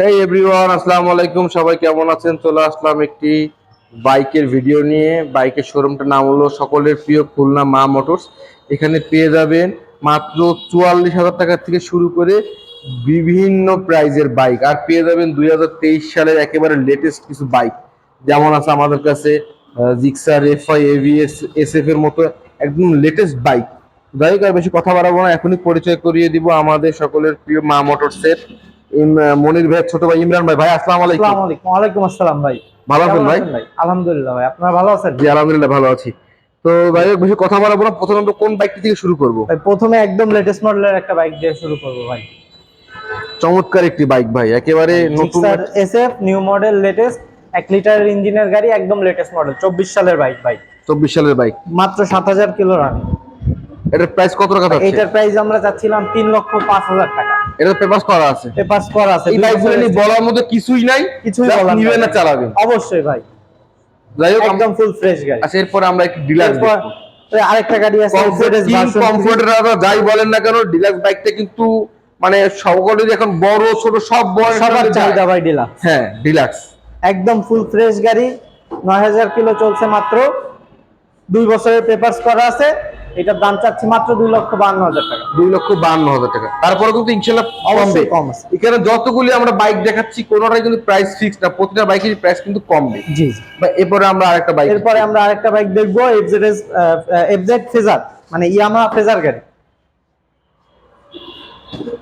হেই everyone আসসালামু আলাইকুম। সবাই কেমন আছেন? চলে আসলাম একটি বাইকের ভিডিও নিয়ে। বাইকের শোরুমটার নাম হলো সকলের প্রিয় খুলনা মা মোটরস। এখানে পেয়ে যাবেন মাত্র চুয়াল্লিশ হাজার টাকা থেকে শুরু করে বিভিন্ন প্রাইজের বাইক আর পেয়ে যাবেন দুই হাজার তেইশ সালের একেবারে লেটেস্ট কিছু বাইক যেমন আছে আমাদের কাছে Gixxer F I ABS S F এর মতো একদম লেটেস্ট বাইক যাই হোক, আর বেশি কথা বাড়াবো না। এখনই পরিচয় করিয়ে দিব আমাদের সকলের প্রিয় মা মোটরসের মনির ভাই ছোট ভাই ইমরান ভাই। ভাই আসসালামু আলাইকুম। আসসালামু আলাইকুম। ওয়ালাইকুম আসসালাম ভাই। ভালো আছেন ভাই? আলহামদুলিল্লাহ ভাই আপনারা ভালো আছেন? জি আলহামদুলিল্লাহ ভালো আছি। তো ভাই বেশি কথা বাড়াবো না প্রথমে আমরা কোন বাইকটি থেকে শুরু করব? ভাই প্রথমে একদম লেটেস্ট মডেলের একটা বাইক দিয়ে শুরু করব ভাই। চমৎকার একটি বাইক ভাই একেবারে নতুন এসএফ নিউ মডেল লেটেস্ট এক লিটারের ইঞ্জিনের গাড়ি একদম লেটেস্ট মডেল চব্বিশ সালের বাইক ভাই। চব্বিশ সালের বাইক মাত্র সাত হাজার কিলো রান এটার প্রাইস কত টাকা যাচ্ছে? এটার প্রাইস আমরা চাচ্ছিলাম তিন লক্ষ পাঁচ হাজার টাকা। এটা পেপার করা আছে। পেপার্স করা আছে এই বাইকগুলো নিয়ে বলার মধ্যে কিছুই নাই কিছুই বলার নাই। না চালাবেন। অবশ্যই ভাই। যাই হোক একদম ফুল ফ্রেশ গাড়ি। আচ্ছা এরপর আমরা একটু ডিলাক্স আরেকটা গাড়ি আছে। কমফোর্টের যাই বলেন না কেন ডিলাক্স বাইকটা কিন্তু মানে সকলেরই এখন বড় ছোট সব বয়স সবার চাহিদা ভাই ডিলা হ্যাঁ ডিলাক্স একদম ফুল ফ্রেশ গাড়ি নয় হাজার কিলো চলছে মাত্র। দুই বছরের পেপারস করা আছে। এটার দাম চাচ্ছি মাত্র দুই লক্ষ বান্ন হাজার টাকা। দুই লক্ষ বান্ন হাজার টাকা। তারপরে কিন্তু ইনশাল্লাহ কমবে কম আছে। এখানে যতগুলি আমরা বাইক দেখাচ্ছি কোনোটাই কিন্তু প্রাইস ফিক্স না। প্রতিটা বাইকের প্রাইস কিন্তু কমবে জি জি। বা এরপরে আমরা আরেকটা বাইক এরপরে আমরা আরেকটা বাইক দেখব এফজেড এফজেড ফেজার মানে ইয়ামাহা ফেজার গাড়ি।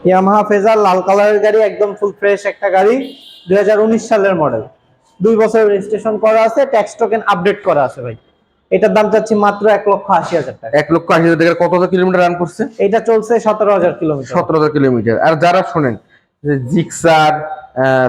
ইয়ামাহা ফেজার লাল কালারের গাড়ি একদম ফুল ফ্রেশ একটা গাড়ি দুই হাজার উনিশ সালের মডেল দুই বছর রেজিস্ট্রেশন করা আছে ট্যাক্স টোকেন আপডেট করা আছে ভাই। এটার দাম চাচ্ছি মাত্র এক লক্ষ আশি হাজার টাকা। এক লক্ষ আশি হাজার কত হাজার কিলোমিটার রান করছে? এটা চলছে সতেরো হাজার কিলোমিটার। সতেরো হাজার কিলোমিটার। আর যারা শোনেন জিক্সার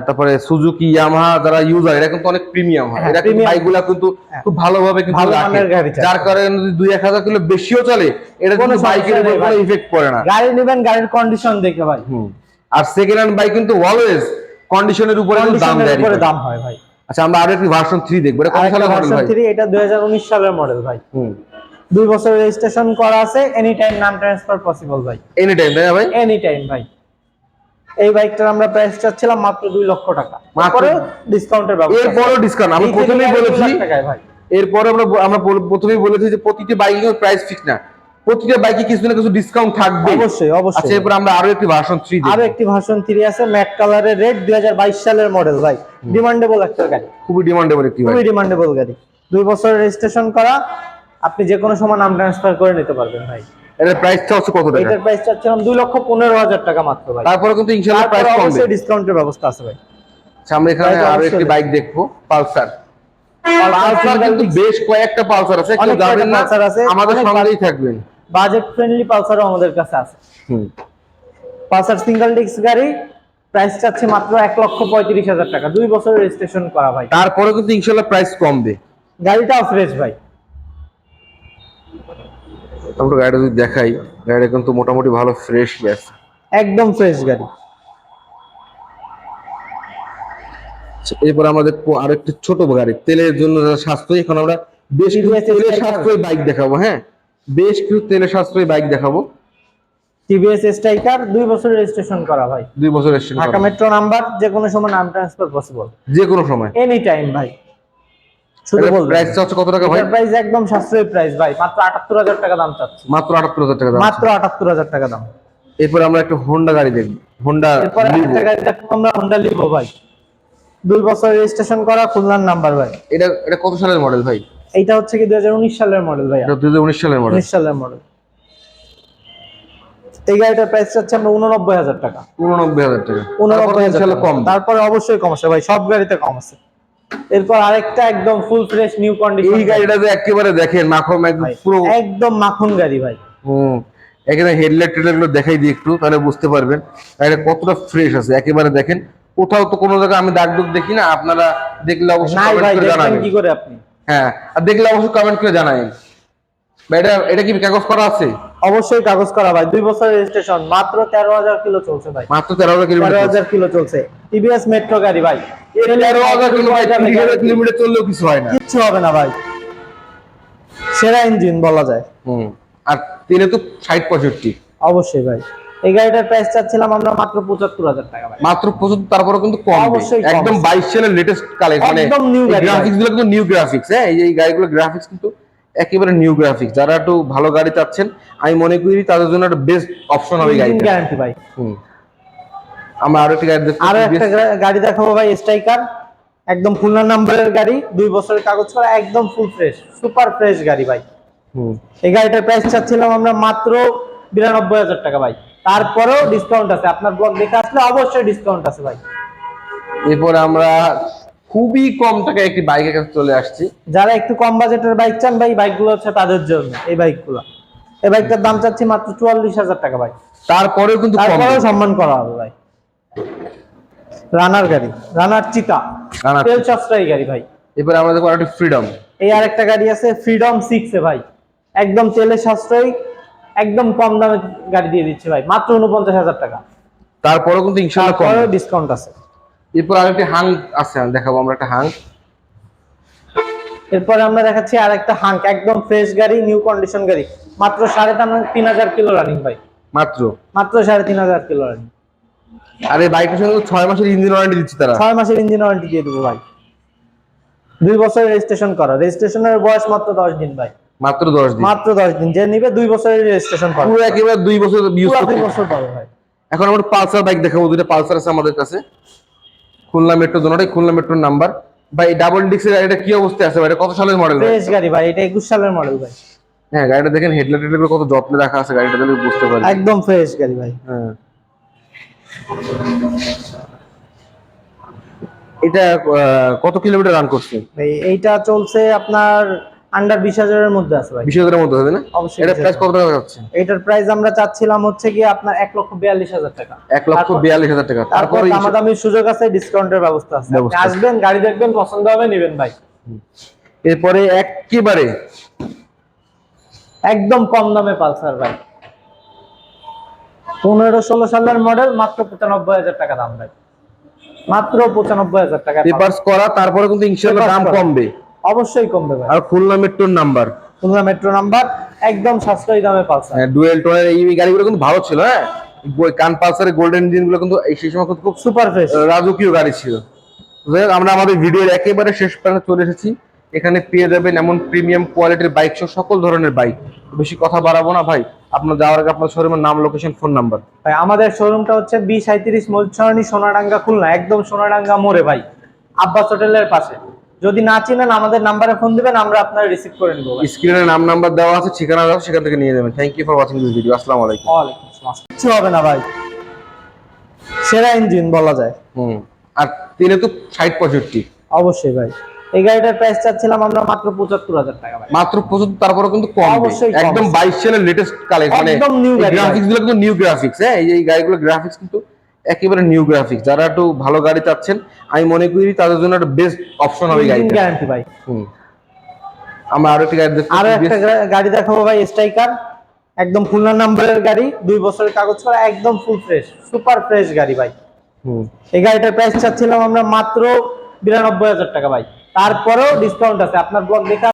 তারপরে সুজুকি ইয়ামাহা যারা ইউজার এরা কিন্তু অনেক প্রিমিয়াম হয়। হ্যাঁ, এরা কিন্তু বাইকগুলা কিন্তু হ্যাঁ। খুব ভালোভাবে কিন্তু রাখে। যার কারণে যদি দুই এক হাজার কিলো বেশিও চলে এটা কোনো বাইকের উপর কোনো ইফেক্ট পড়ে না। গাড়ি নেবেন গাড়ির কন্ডিশন দেখে ভাই। হুম। আর সেকেন্ড হ্যান্ড বাইক কিন্তু অলওয়েজ কন্ডিশনের উপরে দাম দেয় দাম হয় ভাই। আচ্ছা আমরা আরও একটি ভার্সন থ্রি দেখব। এটা আরেকটা সালের মডেল ভাই? 3 এটা 2019 সালের মডেল ভাই। হুম। দুই বছর রেজিস্ট্রেশন করা আছে এনি টাইম নাম ট্রান্সফার পসিবল ভাই। এনি টাইম তাই ভাই? এনি টাইম ভাই। এই বাইকটার আমরা প্রাইস চাচ্ছিলাম মাত্র দুই লক্ষ টাকা। তারপরে ডিসকাউন্টের ব্যবস্থা এরপরও ডিসকাউন্ট আমি প্রথমেই বলেছি এরপরে আমরা আমরা প্রথমেই বলেছি যে প্রতিটি বাইকের প্রাইস ফিক্স না। প্রতিটা বাইকে কিছু না কিছু ডিসকাউন্ট থাকবে অবশ্যই আচ্ছা অবশ্যই এরপর আমরা আরও একটি ভার্সন থ্রি আরও একটি ভার্সন 3 আছে ম্যাট কালারের রেড 2022 সালের মডেল ভাই। ডিমান্ডেবল একটা গাড়ি। খুবই ডিমান্ডেবল একটি খুবই ডিমান্ডেবল গাড়ি। দুই বছর রেজিস্ট্রেশন করা আপনি যে কোনো সময় নাম ট্রান্সফার করে নিতে পারবেন ভাই। এটার প্রাইসটা হচ্ছে কত টাকা? এটার প্রাইস চাচ্ছিলাম দুই লক্ষ পনেরো হাজার টাকা মাত্র ভাই। তারপরে কিন্তু ইনশাআল্লাহ প্রাইস কমবে অবশ্যই ডিসকাউন্টের ব্যবস্থা আছে ভাই। আচ্ছা, আমরা এখানে আরও একটি বাইক দেখব পালসার। পালসার কিন্তু বেশ কয়েকটা পালসার আছে কেউ যাবেন না আছে, আমাদের সঙ্গেই থাকবেন। বাজেট ফ্রেন্ডলি পালসারও আমাদের কাছে আছে। পালসার সিঙ্গেল ডিস্ক গাড়ি প্রাইস চাচ্ছে মাত্র এক লক্ষ পঁয়ত্রিশ হাজার টাকা। দুই বছর রেজিস্ট্রেশন করা ভাই। তারপরে কিন্তু ইনশাআল্লাহ প্রাইস কমবে। গাড়িটাও ফ্রেশ ভাই। আমরা গাড়িটা যদি দেখাই গাড়িটা কিন্তু মোটামুটি ভালো ফ্রেশ ব্যাস একদম ফ্রেশ গাড়ি। এরপর আমরা দেখব আরও একটি ছোট গাড়ি। তেলের জন্য সাশ্রয়ী এখন আমরা বেশি তেলের সাশ্রয়ী। বাইক দেখাবো হ্যাঁ? বেশ কিছু তেলে সাশ্রয়ী বাইক দেখাবো। টিভিএস স্ট্রাইকার দুই বছর রেজিস্ট্রেশন করা ভাই। দুই বছর এসছেন ঢাকা মেট্রো নাম্বার যে কোনো সময় নাম ট্রান্সফার পসিবল যে কোনো সময়। এনি টাইম ভাই। শুধু বলবেন প্রাইস কত টাকা ভাই? প্রাইস একদম সাশ্রয়ী প্রাইস ভাই। মাত্র আটাত্তর হাজার টাকা দাম চাচ্ছি। মাত্র আটাত্তর হাজার টাকা দাম। মাত্র আটাত্তর হাজার টাকা দাম। এরপর আমরা একটা হোন্ডা গাড়ি দেখব। হোন্ডা এরপরে আরেকটা গাড়ি দেখব আমরা হোন্ডা লিভো ভাই। দুই বছর রেজিস্ট্রেশন করা খুলনার নাম্বার ভাই। এটা এটা কত সালের মডেল ভাই? এইটা হচ্ছে কি দুই হাজার উনিশ সালের মডেল ভাই এটা দুই হাজার উনিশ সালের মডেল উনিশ সালের মডেল এই গাড়িটার প্রাইস চাচ্ছে আমরা উননব্বই হাজার টাকা। উননব্বই হাজার টাকা। উননব্বই তারপরে হাজার ইনশাআল্লাহ টাকা। কম। তারপরে অবশ্যই কম আছে ভাই সব গাড়িতে কম আছে। এরপর আরেকটা একদম ফুল ফ্রেশ নিউ কন্ডিশন এই গাড়িটা যে একেবারে দেখেন মাখন একদম পুরো একদম মাখন গাড়ি ভাই। হুম এখানে হেডলাইট টেডলাইটগুলো দেখাই দিই একটু তাহলে বুঝতে পারবেন। গাড়িটা কতটা ফ্রেশ আছে একেবারে দেখেন। কোথাও তো কোনো জায়গায় আমি দাগ দুগ দেখি না আপনারা দেখলে অবশ্যই কমেন্ট করে জানাবেন। কি করে আপনি। হ্যাঁ আর দেখলে অবশ্যই কমেন্ট করে জানাবেন ভাই, এটা এটা কি কাগজ করা আছে? অবশ্যই কাগজ করা ভাই। দুই বছর রেজিস্ট্রেশন মাত্র তেরো হাজার কিলো চলছে ভাই। মাত্র তেরো হাজার তেরো হাজার কিলো চলছে। টিভিএস মেট্রো গাড়ি ভাই। তেরো হাজার হাজার কিলোমিটার চললেও কিছু হয় না। কিচ্ছু হবে না ভাই। সেরা ইঞ্জিন বলা যায়। হুম আর তেলে তো ষাট পঁয়ষট্টি। অবশ্যই ভাই। এই গাড়িটার প্রাইস চাচ্ছিলাম আমরা মাত্র পঁচাত্তর হাজার টাকা ভাই। মাত্র পঁচাত্তর তারপরে কিন্তু কম অবশ্যই একদম আছে। বাইশ সালের লেটেস্ট কালেকশন মানে একদম new গাড়ি। গ্রাফিক্সগুলো কিন্তু নিউ গ্রাফিক্স হ্যাঁ? এই গাড়িগুলো গ্রাফিক্স কিন্তু একেবারে নিউ গ্রাফিক্স যারা একটু ভালো গাড়ি চাচ্ছেন আমি মনে করি তাদের জন্য একটা বেস্ট অপশন হবে গাড়িটা। গ্যারান্টি ভাই। হুম। আমরা আরও একটা গাড়ি দেখব আরও একটা গাড়ি দেখাবো ভাই স্ট্রাইকার একদম খুলনা নাম্বারের গাড়ি দুই বছরের কাগজ করা একদম ফুল ফ্রেশ সুপার ফ্রেশ গাড়ি ভাই। হুম। এই গাড়িটার প্রাইস চাচ্ছিলাম আমরা মাত্র বিরানব্বই হাজার টাকা ভাই। তারপরেও ডিসকাউন্ট আছে। আপনার ব্লগ দেখে আসলে অবশ্যই ডিসকাউন্ট আছে ভাই। এরপর আমরা খুবই কম টাকায় একটি বাইকের কাছে চলে আসছি। যারা একটু কম বাজেটের বাইক চান ভাই বাইকগুলো হচ্ছে তাদের জন্য এই বাইকগুলো এই বাইকটার দাম চাচ্ছি মাত্র চুয়াল্লিশ হাজার টাকা ভাই। তারপরেও কিন্তু কম তারপরেও সম্মান করা হবে ভাই। রানার গাড়ি রানার চিতা রানার তেল সাশ্রয়ী গাড়ি ভাই। এরপরে আমরা দেখব আরেকটি ফ্রিডম এই আরেকটা গাড়ি আছে ফ্রিডম সিক্স এ ভাই। একদম তেলের সাশ্রয়ী। একদম কম দামে গাড়ি দিয়ে দিচ্ছে ভাই মাত্র উনপঞ্চাশ হাজার টাকা। তারপরেও কিন্তু ইনশাল্লাহ কম ডিসকাউন্ট আছে। এরপর আরেকটি হাং আছে দেখাবো আমরা একটা হাং এরপরে আমরা দেখাচ্ছি আরেকটা হাঙ্ক একদম ফ্রেশ গাড়ি নিউ কন্ডিশন গাড়ি। মাত্র সাড়ে তিন- হাজার কিলো রানিং ভাই। মাত্র? মাত্র সাড়ে তিন হাজার কিলো রানিং আর এই বাইকের সঙ্গে ছয় মাসের ইঞ্জিন ওয়ারেন্টি দিচ্ছে তারা। ছয় মাসের ইঞ্জিন ওয়ারেন্টি দিয়ে দেবো ভাই। দুই বছরের রেজিস্ট্রেশন করা। রেজিস্ট্রেশনের বয়স মাত্র দশ দিন ভাই। মাত্র দশ দিন। মাত্র দশ দিন। যে নিবে দুই বছরের রেজিস্ট্রেশন করা পুরো একেবারে দুই বছর ইউজ করতে দুই বছর পাবে ভাই। এখন আমরা পালসার বাইক দেখাবো পালসার আছে আমাদের কাছে। খুলনা মেট্রো দোনোটাই খুলনা মেট্রোর নাম্বার ভাই ডাবল ডিক্সের গাড়িটা কি অবস্থায় আছে ভাই? এটা কত সালের মডেল ফ্রেশ গাড়ি ভাই এটা একুশ সালের মডেল ভাই। হ্যাঁ গাড়িটা দেখেন হেডলাইট কত যত্নে রাখা আছে গাড়িটা দেখলে বুঝতে পারি একদম ফ্রেশ গাড়ি ভাই। হ্যাঁ। এটা কত কিলোমিটার রান করছে? ভাই এইটা চলছে আপনার আন্ডার বিশ হাজারের মধ্যে আছে ভাই। বিশ হাজারের মধ্যে হবে না? অবশ্যই এটা প্রাইস কত টাকা যাচ্ছে? এটার প্রাইস আমরা চাচ্ছিলাম হচ্ছে কি আপনার এক লক্ষ বিয়াল্লিশ হাজার টাকা। এক লক্ষ তারপর- বিয়াল্লিশ হাজার টাকা। তারপর সুযোগ আছে ডিসকাউন্টের ব্যবস্থা আছে। আপনি ব্যবস্থা আছে। আসবেন গাড়ি দেখবেন পছন্দ হবে নেবেন ভাই। এরপরে একেবারে একদম কম দামে পালসার ভাই। পনেরো ষোলো সালের মডেল মাত্র পঁচানব্বই হাজার টাকা দাম ভাই। মাত্র পঁচানব্বই হাজার টাকা পেপারস করা তারপরে কিন্তু ইনশাল্লাহ দাম কমবে। অবশ্যই কমবে ভাই। আর খুলনা মেট্রোর নাম্বার। খুলনা মেট্রো নাম্বার একদম সাশ্রয়ী দামে পালসার হ্যাঁ ডুয়েল টোনের এই গাড়িগুলো কিন্তু ভালো ছিল হ্যাঁ? কান পালসারের গোল্ডেন ইঞ্জিনগুলো কিন্তু এই সেই সময় খুব সুপার ফ্রেশ রাজকীয় গাড়ি ছিল। আমরা আমাদের ভিডিওর একেবারে শেষ প্রান্তে চলে এসেছি। এখানে পেয়ে যাবেন এমন প্রিমিয়াম কোয়ালিটির বাইক সহ সকল ধরনের বাইক বেশি কথা বাড়াবো না ভাই। আপনার যাওয়ার আগে আপনার শোরুমের নাম লোকেশন ফোন নাম্বার ভাই আমাদের শোরুমটা হচ্ছে বি সাঁত্রিশ মজুরি সোনাডাঙ্গা খুলনা একদম সোনাডাঙ্গা মোড়ে ভাই। আব্বাস হোটেলের পাশে। যদি না চিনেন আমাদের নাম্বারে ফোন দিবেন আমরা আপনার রিসিভ করে নেব। স্ক্রিনে নাম নাম্বার দেওয়া আছে ঠিকানা দেওয়া সেখান থেকে নিয়ে যাবেন thank you for watching this video আসসালামু আলাইকুম। ওয়ালাইকুম আসসালাম। কিচ্ছু হবে না ভাই। সেরা ইঞ্জিন বলা যায়। হুম। আর তিনে তো ষাট পঁয়ষট্টি। অবশ্যই ভাই। এই গাড়িটার প্রাইস চাচ্ছিলাম আমরা মাত্র পঁচাত্তর হাজার টাকা ভাই। মাত্র পঁচাত্তর তারপরে কিন্তু কম অবশ্যই একদম আছে। বাইশ সালের লেটেস্ট কালেকশন মানে একদম new গাড়ি গ্রাফিক্সগুলো কিন্তু নিউ গ্রাফিক্স হ্যাঁ? এই গাড়িগুলো গ্রাফিক্স কিন্তু একেবারে নিউ গ্রাফিক্স যারা একটু ভালো গাড়ি চাচ্ছেন আমি মনে করি তাদের জন্য একটা বেস্ট অপশন হবে গাড়িটা। গ্যারান্টি ভাই। হুম। আমরা আরও একটি গাড়ি দেখব আরও একটা গাড়ি দেখাবো ভাই স্ট্রাইকার একদম খুলনা নাম্বারের গাড়ি দুই বছরের কাগজ করা একদম ফুল ফ্রেশ সুপার ফ্রেশ গাড়ি ভাই। হুম। এই গাড়িটার প্রাইস চাচ্ছিলাম আমরা মাত্র বিরানব্বই হাজার টাকা ভাই। তারপরেও ডিসকাউন্ট আছে। আপনার ব্লগ দেখে